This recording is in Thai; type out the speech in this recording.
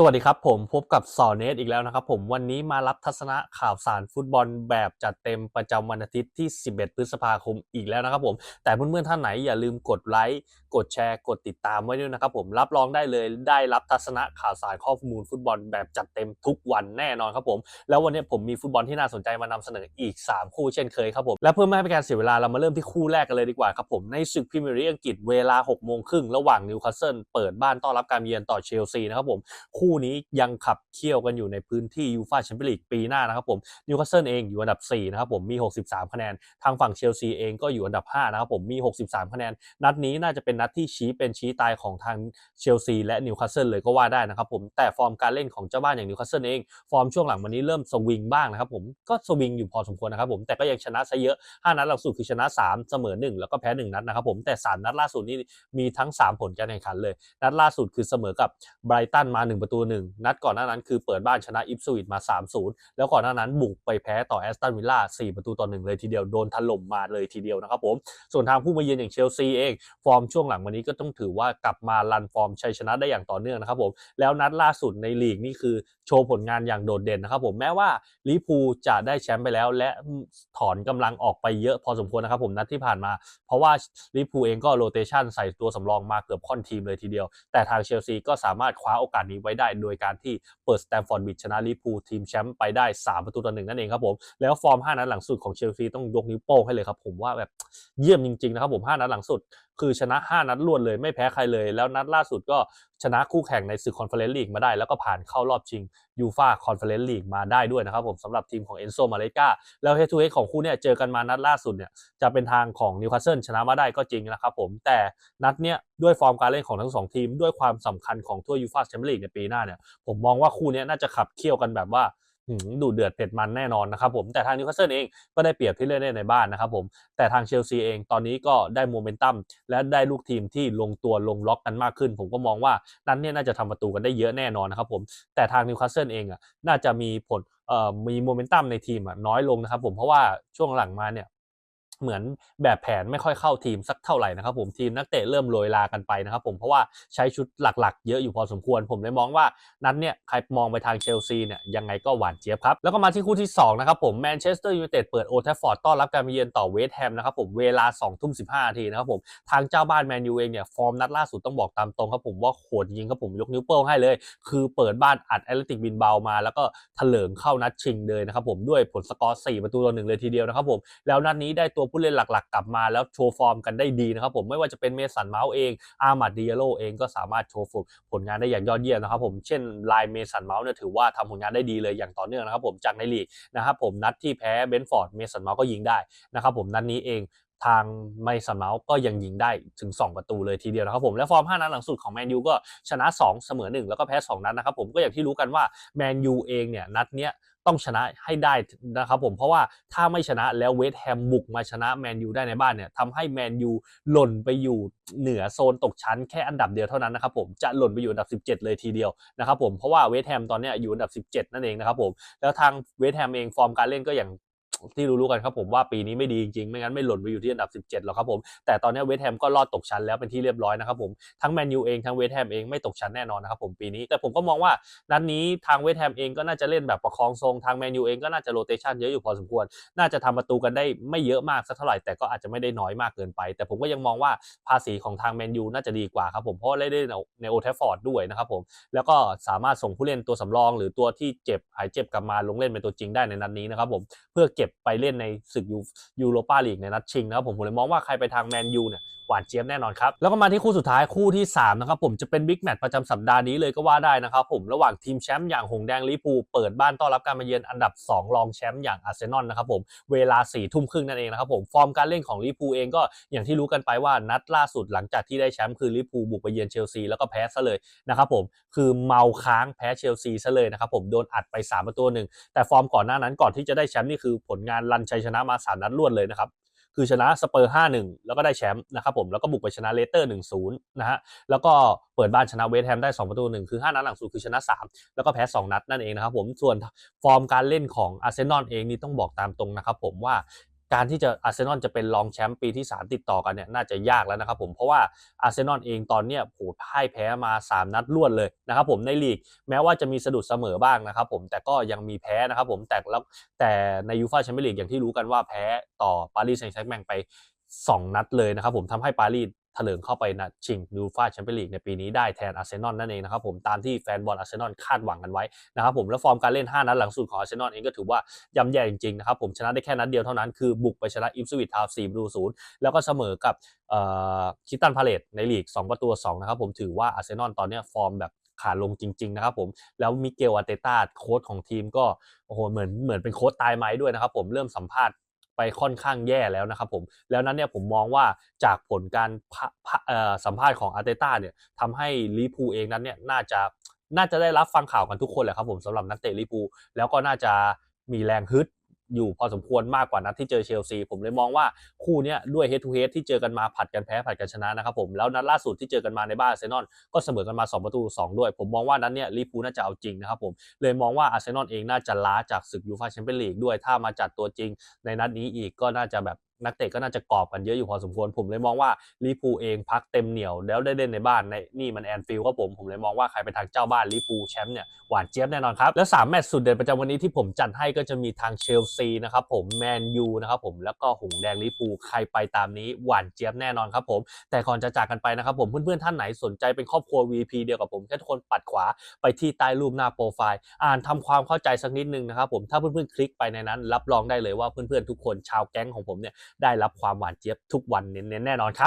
สวัสดีครับผมพบกับสอนเนตอีกแล้วนะครับผมวันนี้มารับทัศนะข่าวสารฟุตบอลแบบจัดเต็มประจำวันอาทิตย์ที่ 11 พฤษภาคมอีกแล้วนะครับผมแต่เพื่อนๆท่านไหนอย่าลืมกดไลค์กดแชร์กดติดตามไว้ด้วยนะครับผมรับรองได้เลยได้รับทัศนะข่าวสารข้อมูลฟุตบอลแบบจัดเต็มทุกวันแน่นอนครับผมแล้ววันนี้ผมมีฟุตบอลที่น่าสนใจมานำเสนออีก 3 คู่เช่นเคยครับผมและเพื่อไม่ให้เป็นการเสียเวลาเรามาเริ่มที่คู่แรกกันเลยดีกว่าครับผมในศึกพรีเมียร์ลีกอังกฤษเวลา6โมงครึ่งระหว่างนิวคาสเซิลเปิดบ้านต้อนรับการเยือนต่อเชลซีนะครับผมคูนี้ยังขับเคี่ยวกันอยู่ในพื้นที่ยูฟาแชมเปี้ยนลีกปีหน้านะครับผมนิวคาสเซิลเองอยู่อันดับ4นะครับผมมี 63 คะแนน ทางฝั่งเชลซีเองก็อยู่อันดับ 5 นะครับผมมี 63 คะแนน นัดนี้น่าจะเป็นนัดที่ชี้เป็นชี้ตายของทางเชลซีและนิวคาสเซิลเลยก็ว่าได้นะครับผมแต่ฟอร์มการเล่นของเจ้าบ้านอย่างนิวคาสเซิลเองฟอร์มช่วงหลังวันนี้เริ่มสวิงบ้างนะครับผมก็สวิงอยู่พอสมควรนะครับผมแต่ก็ยังชนะซะเยอะ 5 นัดหลังสุดคือชนะ 3 เสมอ 1 แล้วก็แพ้ 1 นัดนะครับผมแต่ 3 นัดล่าสุดนี้มีทั้ง 3 ผลการแข่งขันเลย นัดล่าสุดคือเสมอกับไบรตันมา 1 ประตู1นัดก่อนหน้านั้นคือเปิดบ้านชนะอิฟสวิตมา 3-0 แล้วก่อนหน้านั้นบุกไปแพ้ต่อแอสตันวิลล่า4ประตูต่อ1เลยทีเดียวโดนถล่มมาเลยทีเดียวนะครับผมส่วนทางผู้มาเยือนอย่างเชลซีเองฟอร์มช่วงหลังวันนี้ก็ต้องถือว่ากลับมาลันฟอร์มชัยชนะได้อย่างต่อเนื่องนะครับผมแล้วนัดล่าสุดในลีกนี่คือโชว์ผลงานอย่างโดดเด่นนะครับผมแม้ว่าลิพูจะได้แชมป์ไปแล้ว และถอนกำลังออกไปเยอะพอสมควรนะครับผมนัดที่ผ่านมา เพราะว่าลิพูเองก็โรเตชันใส่ตัวสำรองมาเกือบค่อนทีมเลยทีเดียว แต่ทางเชลซีก็สามารถคว้าโอกาสนี้ไว้ได้ โดยการที่เปิดสแตมฟอร์ดบิดชนะลิเวอร์พูลทีมแชมป์ไปได้ 3 ประตูต่อหนึ่งนั่นเองครับผม แล้วฟอร์ม 5 นัดหลังสุดของเชลซีต้องยกนิ้วโป้งให้เลยครับผมว่าแบบเยี่ยมจริงๆนะครับผม 5 นัดหลังสุด คือชนะ 5 นัดรวดเลยไม่แพ้ใครเลย แล้วนัดล่าสุดก็ชนะคู่แข่งในศึกคอนเฟอเรนซ์ลีกมาได้ แล้วก็ผ่านเข้ารอบชิง ยูฟาคอนเฟอเรนซ์ลีกมาได้ด้วยนะครับผมสำหรับทีมของเอนโซมาเลกาแล้วเฮทูเฮของคู่เนี่ยเจอกันมานัดล่าสุดเนี่ยจะเป็นทางของนิวคาสเซิลชนะมาได้ก็จริงนะครับผมแต่นัดเนี้ยด้วยฟอร์มการเล่นของทั้งสองทีม ด้วยความสำคัญของทั่วยูฟาแชมเปี้ยนลีกในปีหน้าเนี่ยผมมองว่าคู่นี้น่าจะขับเคี่ยวกันแบบว่า ดูเดือดเผ็ดมันแน่นอนนะครับผมแต่ทางนิวคาสเซิลเองก็ได้เปรียบที่เล่นได้ในบ้านนะครับผมแต่ทางเชลซีเองตอนนี้ก็ได้โมเมนตัมและได้ลูกทีมที่ลงตัวลงล็อกกันมากขึ้น ผมก็มองว่านั้นเนี่ยน่าจะทำประตูกันได้เยอะแน่นอนนะครับผมแต่ทางนิวคาสเซิลเองอะน่าจะมีผลเอ่อมีโมเมนตัมในทีมอะน้อยลงนะครับผมเพราะว่าช่วงหลังมาเนี่ย เหมือนแบบแผนไม่ค่อยเข้าทีมสักเท่าไหร่นะครับผมทีมนักเตะเริ่มโรยลากันไปนะครับผมเพราะว่าใช้ชุดหลักๆ เยอะอยู่พอสมควร ผมเลยมองว่านั้นเนี่ยใครมองไปทางเชลซีเนี่ยยังไงก็หวานเจี๊ยบครับ แล้วก็มาที่คู่ที่2นะครับผมแมนเชสเตอร์ยูไนเต็ดเปิดโอทัฟฟอร์ดต้อนรับการมาเยือนต่อเวสต์แฮมนะครับผมเวลา2ทุ่ม15นาทีนะครับผมทางเจ้าบ้านแมนยูเองเนี่ยฟอร์มนัดล่าสุดต้องบอกตามตรงครับผมว่าโหดจริงครับผมยกนิ้วโป้งให้เลย คือเปิดบ้านอัดแอตเลติกบินเบามา แล้วก็ถลิงเข้านัดชิงเลยนะครับผมด้วยผลสกอร์4ประตูต่อหนึ่งเลยทีเดียวนะครับผมแล้วนัดนี้ได้ตัวผู้เล่นหลักๆ กลับมาแล้วโชว์ฟอร์มกันได้ดีนะครับผมไม่ว่าจะเป็นเมสันเมาส์เองอาร์มาดดิเอโลเองก็สามารถโชว์ฝึกผลงานได้อย่างยอดเยี่ยมนะครับผมเช่นลายเมสันเมาส์เนี่ยถือว่าทำผลงานได้ดีเลยอย่างต่อเนื่องนะครับผมจากในลีกนะครับผมนัดที่แพ้เบนฟอร์ดเมสันเมาส์ก็ยิงได้นะครับผมนัดนี้เองทางไมสันเมาส์ก็ยังยิงได้ถึง 2 ประตูเลยทีเดียวนะครับผมและฟอร์ม 5 นัดหลังสุดของแมนยูก็ชนะ 2 เสมอ 1 แล้วก็แพ้ 2 นัดนะครับผมก็อย่างที่รู้กันว่าแมนยูเองเนี่ยนัดเนี้ย ต้องชนะให้ได้นะครับผมเพราะว่าถ้าไม่ชนะแล้วเวสต์แฮมบุกมาชนะแมนยูได้ในบ้านเนี่ยทำให้แมนยูหล่นไปอยู่เหนือโซนตกชั้นแค่อันดับเดียวเท่านั้นนะครับผมจะหล่นไปอยู่อันดับ 17 เลยทีเดียวนะครับผมเพราะว่าเวสต์แฮมตอนนี้อยู่อันดับ 17 นั่นเองนะครับผมแล้วทางเวสต์แฮมเองฟอร์มการเล่นก็อย่าง ที่รู้ๆกันครับผมว่าปีนี้ไม่ดีจริงๆ ไม่งั้นไม่หล่นไปอยู่ที่อันดับ 17หรอกครับผม แต่ตอนนี้เวสต์แฮมก็รอดตกชั้นแล้วเป็นที่เรียบร้อยนะครับผม ทั้งแมนยูเองทั้งเวสต์แฮมเองไม่ตกชั้นแน่นอนนะครับผมปีนี้ แต่ผมก็มองว่านัดนี้ทางเวสต์แฮมเองก็น่าจะเล่นแบบประคองทรงทางแมนยูเองก็น่าจะโรเตชันเยอะอยู่พอสมควร น่าจะทำประตูกันได้ไม่เยอะมากสักเท่าไหร่แต่ก็อาจจะไม่ได้น้อยมากเกินไป แต่ผมก็ยังมองว่าภาษีของทางแมนยูน่าจะดีกว่าครับผมเพราะเล่นได้ในโอเทฟฟอร์ดด้วยนะครับผมแล้วก็สามารถส่งผู้เล่นตัวสำรอง หรือตัวที่เจ็บหายเจ็บกลับมาลงเล่นเป็นตัวจริงได้ในนัดนี้นะครับผมเพื่อเก็บไปเล่นในศึกยูยูโรปาลีกในนัดชิงนะครับผมผมเลยมองว่าใครไปทางแมนยูเนี่ย หวานเจี๊ยบแน่นอนครับ แล้วก็มาที่คู่สุดท้ายคู่ที่ 3 นะครับผมจะเป็นบิ๊กแมตช์ประจำสัปดาห์นี้เลยก็ว่าได้นะครับผมระหว่างทีมแชมป์อย่างหงแดงลิปูเปิดบ้านต้อนรับการมาเยือนอันดับ 2 รองแชมป์อย่างอาร์เซนอลนะครับผมเวลา4ี่ทุ่มครึ่งนั่นเองนะครับผมฟอร์มการเล่นของลิปูเองก็อย่างที่รู้กันไปว่านัดล่าสุดหลังจากที่ได้แชมป์คือลิปูบุกไปเยือนเชลซีแล้วก็แพ้ซะเลยนะครับผมคือเมาค้างแพ้เชลซีซะเลยนะครับผมโดนอัดไป3ประตูหนึ่งแต่ฟอร์มก่อนหน้านั้นก่อนที่จะได้แชมป์นี่คือผลงานรันชัยชนะมา3นัดรวดเลยนะครับ คือชนะสเปอร์5-1 แล้วก็ได้แชมป์นะครับผมแล้วก็บุกไปชนะเลสเตอร์ 1-0 นะฮะแล้วก็เปิดบ้านชนะเวสต์แฮมได้ 2 ประตู 1 คือ 5 นัดหลังสุดคือชนะ 3 แล้วก็แพ้ 2 นัดนั่นเองนะครับผมส่วนฟอร์มการเล่นของอาร์เซนอลเองนี่ต้องบอกตามตรงนะครับผมว่า การที่จะอาร์เซนอลจะเป็นรองแชมป์ปีที่ 3 ติดต่อกันเนี่ยน่าจะยากแล้วนะครับผมเพราะว่าอาร์เซนอลเองตอนเนี้ยโหพ่ายแพ้มา 3 นัดรวดเลยนะครับผมในลีกแม้ว่าจะมีสะดุดเสมอบ้างนะครับผมแต่ก็ยังมีแพ้นะครับผมแต่แล้วแต่ในยูฟ่าแชมเปี้ยนลีกอย่างที่รู้กันว่าแพ้ต่อปารีสแซงต์แชร์แมงไป 2 นัดเลยนะครับผมทำให้ปารีส ถลิงเข้าไปนัดชิงยูฟ่าแชมเปี้ยนลีกในปีนี้ได้แทนอาร์เซนอลนั่นเองนะครับผมตามที่แฟนบอลอาร์เซนอลคาดหวังกันไว้นะครับผมแล้วฟอร์มการเล่น 5 นัดหลังสุดของอาร์เซนอลเองก็ถือว่าย่ำแย่จริงๆนะครับผมชนะได้แค่นัดเดียวเท่านั้นคือบุกไปชนะอิฟสวิตทาวน์4ประตูศูนย์แล้วก็เสมอกับคิตันพาเลตในลีก 2 ประตู2นะครับผมถือว่าอาร์เซนอลตอนนี้ฟอร์มแบบขาลงจริง ๆ นะครับผม แล้วมิเกลอาเตต้าโค้ชของทีมก็โอ้โหเหมือนเหมือนเป็นโค้ชตายไม้ด้วยนะครับผมเริ่มสัมภาษณ์ ไปค่อนข้างแย่แล้วนะครับผมแล้วนั้นเนี่ยผมมองว่าจากผลการพะพะเอ่อสัมภาษณ์ของอาร์เตต้าเนี่ยทำให้ลิพูเองนั้นเนี่ยน่าจะน่าจะได้รับฟังข่าวกันทุกคนแหละครับผมสำหรับนักเตะลิปูแล้วก็น่าจะมีแรงฮึด อยู่พอสมควรมากกว่านัดที่เจอเชลซี ผมเลยมองว่าคู่นี้ด้วย head to head ที่เจอกันมาผัดกันแพ้ผัดกันชนะนะครับผมแล้วนัดล่าสุดที่เจอกันมาในบ้านอาร์เซนอลก็เสมอกันมา 2 ประตู 2 ด้วย ผมมองว่านั้นเนี่ยลิปูน่าจะเอาจริงนะครับผมเลยมองว่าอาร์เซนอลเองน่าจะล้าจากศึกยูฟ่าแชมเปี้ยนลีกด้วยถ้ามาจัดตัวจริงในนัดนี้อีกก็น่าจะแบบ นักเตะก็น่าจะกรอบกันเยอะอยู่พอสมควร ผมเลยมองว่าลิพูเองพักเต็มเหนียวแล้วได้เล่นในบ้านในนี่มันแอนฟิลด์ครับผมผมเลยมองว่าใครเป็นทางเจ้าบ้านลิพูแชมป์เนี่ยหวานเจี๊ยบแน่นอนครับ แล้ว 3 แมตช์สุดเด่นประจำวันนี้ที่ผมจัดให้ก็จะมีทางเชลซีนะครับผมแมนยูนะครับผมแล้วก็หงแดงลิพูใครไปตามนี้หวานเจี๊ยบแน่นอนครับผม แต่ก่อนจะจากกันไปนะครับผมเพื่อนๆท่านไหนสนใจเป็นครอบครัว VP เดียวกับผมแค่ทุกคนปัดขวาไปที่ใต้รูปหน้าโปรไฟล์อ่านทำความเข้าใจสักนิดนึงนะครับผมถ้าเพื่อนๆคลิกไปในนั้น รับรองได้เลยว่าเพื่อนๆทุกคนชาวแก๊งของผมเนี่ยได้รับความหวานเจี๊ยบทุกวันเน้นๆแน่นอนครับ